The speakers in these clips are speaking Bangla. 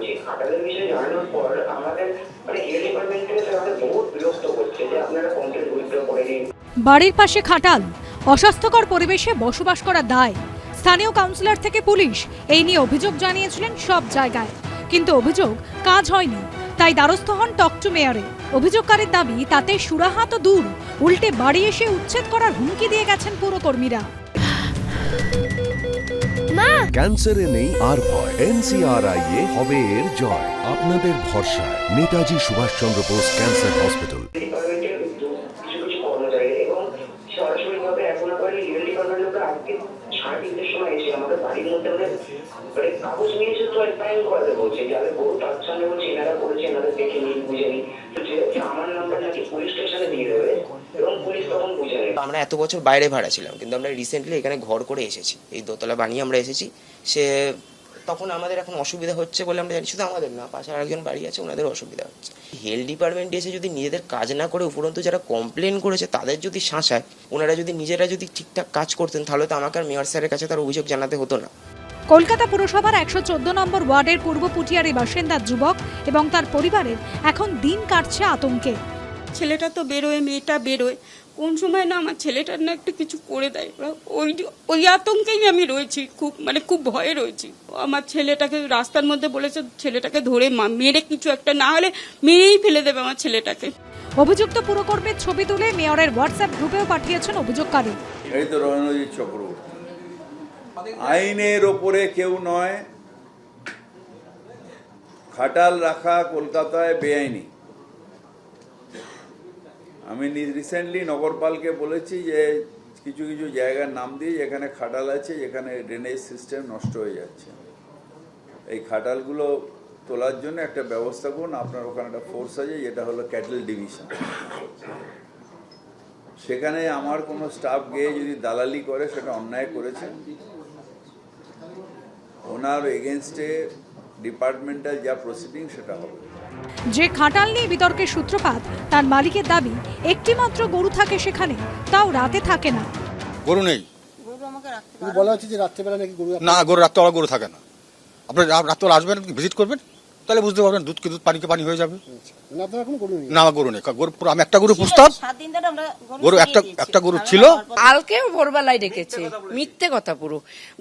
বলছি খাটালের বিষয়ে জানানোর পর আমাদের মানে হেলথ ডিপার্টমেন্ট থেকে আমাদের বহুত বিরক্ত করছে যে আপনারা কমপ্লেন উইথড্র করে নিন বাড়ির পাশে খাটাল, অস্বাস্থ্যকর পরিবেশে বসবাস করা দায়। স্থানীয় কাউন্সিলর থেকে পুলিশ এই নিয়ে অভিযোগ জানিয়েছিলেন সব জায়গায়। কিন্তু অভিযোগ কাজ হয়নি, তাই দ্বারস্থ হন টকটু মেয়ারে। অভিযোগকারীর দাবি, তাতে সুরাহা তো দূর, উল্টে বাড়ি এসে উচ্ছেদ করার হুমকি দিয়ে গেছেন পুরকর্মীরা ক্যান্সারে নেই আর ভয়। এনসিআরআই এ হবে এর জয়। আপনাদের ভরসা নেতাজি সুভাষচন্দ্র বোস ক্যান্সার হসপিটাল। কাগজ নিয়ে এসে তো করাতে বলছে বহু তার সঙ্গে বলছি এনারা করেছে এনাদের দেখে বুঝে আমার নাম্বার নাকি পুলিশ স্টেশনে দিয়ে দেবে এবং পুলিশ তখন বুঝে নেবে আমরা এত বছর বাইরে ভাড়া ছিলাম, কিন্তু আমরা রিসেন্টলি এখানে ঘর করে এসেছি। এই দোতলা বানিয়ে আমরা এসেছি। সে তখন আমাদের এখন অসুবিধা হচ্ছে বলে আমরা জানি, শুধু আমাদের না পাশে আরেকজন বাড়ি আছে ওনাদের অসুবিধা হচ্ছে। হেলথ ডিপার্টমেন্ট এসে যদি নিজেদের কাজ না করে উপরন্তু যারা কমপ্লেন করেছে, তাদের যদি শাসায় ওনারা যদি নিজেরা যদি ঠিকঠাক কাজ করতেন, তাহলে তো আমাকে আর মেয়র স্যারের কাছে তার অভিযোগ জানাতে হতো না। কলকাতা পুরসভার একশো চোদ্দ নম্বর ওয়ার্ডের পূর্ব পুটিয়ারি বাসিন্দা যুবক এবং তার পরিবারের এখন দিন কাটছে আতঙ্কে। ছেলেটা তো বেরোয় মেয়েটা বেরোয়। কোন সময় না আমার ছেলেটার না একটা কিছু করে দেয়। ওই ওই আতঙ্কেই আমি রয়েছি খুব মানে খুব ভয়ে রয়েছি। আমার ছেলেটাকে রাস্তার মধ্যে বলেছে ছেলেটাকে ধরে মা- মেরে কিছু একটা না হলে মেরেই ফেলে দেবে আমার ছেলেটাকে। অভিযুক্ত পুরকর্মীর ছবি তুলে মেয়রের হোয়াটসঅ্যাপ গ্রুপেও পাঠিয়েছেন অভিযোগকারী। এই তো রণজিৎ চক্রবর্তী। আইনের ওপরে কেউ নয়। খাটাল রাখা কলকাতায় বেআইনি। আমি রিসেন্টলি নগরপালকে বলেছি যে, কিছু কিছু জায়গার নাম দিয়ে যেখানে খাটাল আছে, যেখানে ড্রেনেজ সিস্টেম নষ্ট হয়ে যাচ্ছে। এই খাটালগুলো তোলার জন্য একটা ব্যবস্থা করুন, আপনার ওখানে একটা ফোর্স আছে, যেটা হলো ক্যাটেল ডিভিশন সেখানে আমার কোনো স্টাফ গিয়ে যদি দালালি করে, সেটা অন্যায় করেছে। ওনার এগেনস্টে ডিপার্টমেন্টাল যা প্রসিডিং সেটা হবে। যে খাটাল নিয়ে বিতর্কের সূত্রপাত তার মালিকের দাবি একটি মাত্র গরু থাকে সেখানে তাও রাতে থাকে না। গরু নেই? আমাকে গুরু বলা হচ্ছে যে রাত্রেবেলা নাকি গরু না গরু রাত্রেবেলা গরু থাকে না। আপনি রাত্রেবেলা আসবেন ভিজিট করবেন? তাহলে বুঝতে পারবেন দুধকে দুধ পানিকে পানি হয়ে যাবে। নেই না আমার গরু নেই। গরু পুরো আমি একটা গরু পুষতাম। গরু একটা একটা গরু ছিল। কালকে ভোরবেলায় ডেকেছে। মিথ্যে কথা পুরো।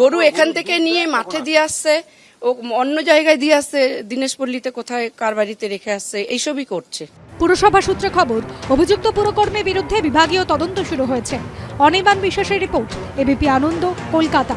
গরু এখান থেকে নিয়ে মাঠে দিয়ে আসছে ও অন্য জায়গায় দিয়ে আসছে দিনেশপল্লীতে কোথায় কার বাড়িতে রেখে আসছে এইসবই করছে। পুরসভা সূত্রে খবর অভিযুক্ত পুরকর্মীর বিরুদ্ধে বিভাগীয় তদন্ত শুরু হয়েছে। অনির্বাণ বিশ্বাসের report ABP Ananda Kolkata.